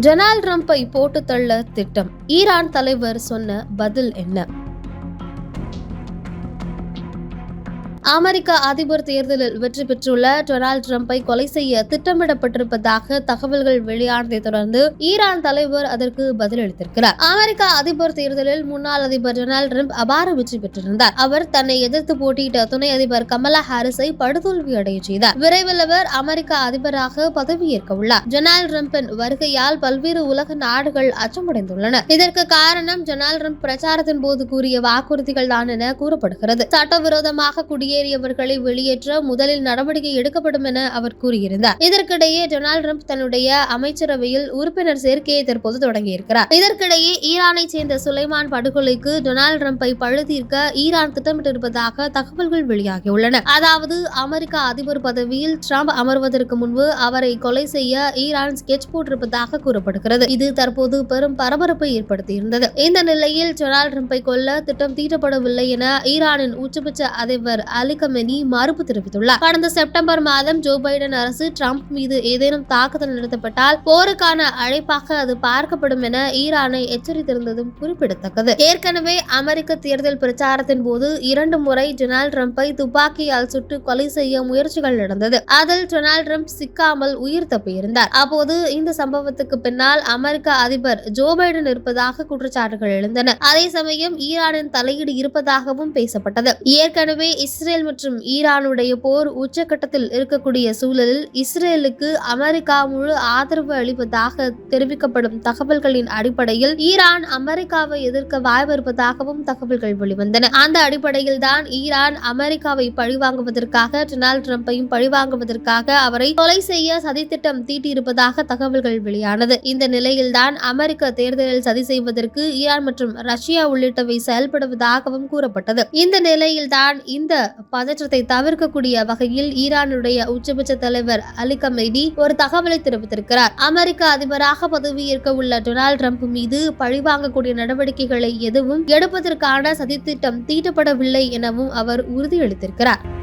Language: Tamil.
டொனால்ட் ட்ரம்ப்பை போட்டு தள்ள திட்டம். ஈரான் தலைவர் சொன்ன பதில் என்ன? அமெரிக்க அதிபர் தேர்தலில் வெற்றி பெற்றுள்ள டொனால்டு ட்ரம்பை கொலை செய்ய திட்டமிடப்பட்டிருப்பதாக தகவல்கள் வெளியானதை தொடர்ந்து ஈரான் தலைவர் அதற்கு பதிலளித்திருக்கிறார். அமெரிக்க அதிபர் தேர்தலில் முன்னாள் அதிபர் டொனால்டு ட்ரம்ப் அபார வெற்றி பெற்றிருந்தார். அவர் தன்னை எதிர்த்து போட்டியிட்ட துணை அதிபர் கமலா ஹாரிஸை படுதோல்வி அடைய செய்தார். விரைவில் அவர் அமெரிக்க அதிபராக பதவியேற்க உள்ளார். டொனால்டு ட்ரம்பின் வருகையால் பல்வேறு உலக நாடுகள் அச்சமடைந்துள்ளன. இதற்கு காரணம் டொனால்டு ட்ரம்ப் பிரச்சாரத்தின் போது கூறிய வாக்குறுதிகள் தான் என கூறப்படுகிறது. சட்டவிரோதமாக வெளியேறியவர்களை வெளியேற்ற முதலில் நடவடிக்கை எடுக்கப்படும் என அவர் கூறியிருந்தார். இதற்கிடையே டொனால்டு ட்ரம்ப் தன்னுடைய அமைச்சரவையில் உறுப்பினர் சேர்க்கையை தற்போது தொடங்கியிருக்கிறார். இதற்கிடையே ஈரானை சேர்ந்த சுலைமான் படுகொலைக்கு டொனால்டு ட்ரம்பை பழுதீர்க்க ஈரான் திட்டமிட்டிருப்பதாக தகவல்கள் வெளியாகியுள்ளன. அதாவது அமெரிக்க அதிபர் பதவியில் ட்ரம்ப் அமர்வதற்கு முன்பு அவரை கொலை செய்ய ஈரான் ஸ்கெட்ச் போட்டிருப்பதாக கூறப்படுகிறது. இது தற்போது பெரும் பரபரப்பை ஏற்படுத்தியிருந்தது. இந்த நிலையில் டொனால்டு ட்ரம்பை கொல்ல திட்டம் தீட்டப்படவில்லை என ஈரானின் உச்சபட்ச அதிபர் அலி கமெனி மறுப்பு தெரிவித்துள்ளார். கடந்த செப்டம்பர் மாதம் ஜோ பைடன் அரசு ட்ரம்ப் மீது ஏதேனும் தாக்குதல் நடத்தப்பட்டால் போருக்கான அழைப்பாக அது பார்க்கப்படும் என ஈரானை எச்சரித்திருந்ததும் குறிப்பிடத்தக்கது. ஏற்கனவே அமெரிக்க தேர்தல் பிரச்சாரத்தின் போது இரண்டு முறை டொனால்ட் ட்ரம்பை துப்பாக்கியால் சுட்டு கொலை செய்ய முயற்சிகள் நடந்தது. அதில் டொனால்ட் ட்ரம்ப் சிக்காமல் உயிர் தப்பியிருந்தார். அப்போது இந்த சம்பவத்துக்கு பின்னால் அமெரிக்க அதிபர் ஜோ பைடன் இருப்பதாக குற்றச்சாட்டுகள் எழுந்தன. அதே சமயம் ஈரானின் தலையீடு இருப்பதாகவும் பேசப்பட்டது. ஏற்கனவே இஸ்ரேல் மற்றும் ஈரானுடைய போர் உச்சகட்டத்தில் இருக்கக்கூடிய சூழலில் இஸ்ரேலுக்கு அமெரிக்கா முழு ஆதரவு அளிப்பதாக தெரிவிக்கப்படும் தகவல்களின் அடிப்படையில் ஈரான் அமெரிக்காவை எதிர்க்க வாய்ப்பிருப்பதாகவும் தகவல்கள் வெளிவந்தன. அந்த அடிப்படையில் தான் ஈரான் அமெரிக்காவை பழிவாங்குவதற்காக டொனால்ட் ட்ரம்பையும் பழிவாங்குவதற்காக அவரை கொலை செய்ய சதித்திட்டம் தீட்டியிருப்பதாக தகவல்கள் வெளியானது. இந்த நிலையில்தான் அமெரிக்க தேர்தலில் சதி செய்வதற்கு ஈரான் மற்றும் ரஷ்யா உள்ளிட்டவை செயல்படுவதாகவும் கூறப்பட்டது. இந்த நிலையில்தான் இந்த பதற்றத்தை தவிர்க்கக்கூடிய வகையில் ஈரானுடைய உச்சபட்ச தலைவர் அலி கமேடி ஒரு தகவலை தெரிவித்திருக்கிறார். அமெரிக்க அதிபராக பதவியேற்க உள்ள டொனால்ட் ட்ரம்ப் மீது பழிவாங்கக்கூடிய நடவடிக்கைகளை எதுவும் எடுப்பதற்கான சதித்திட்டம் தீட்டப்படவில்லை எனவும் அவர் உறுதியளித்திருக்கிறார்.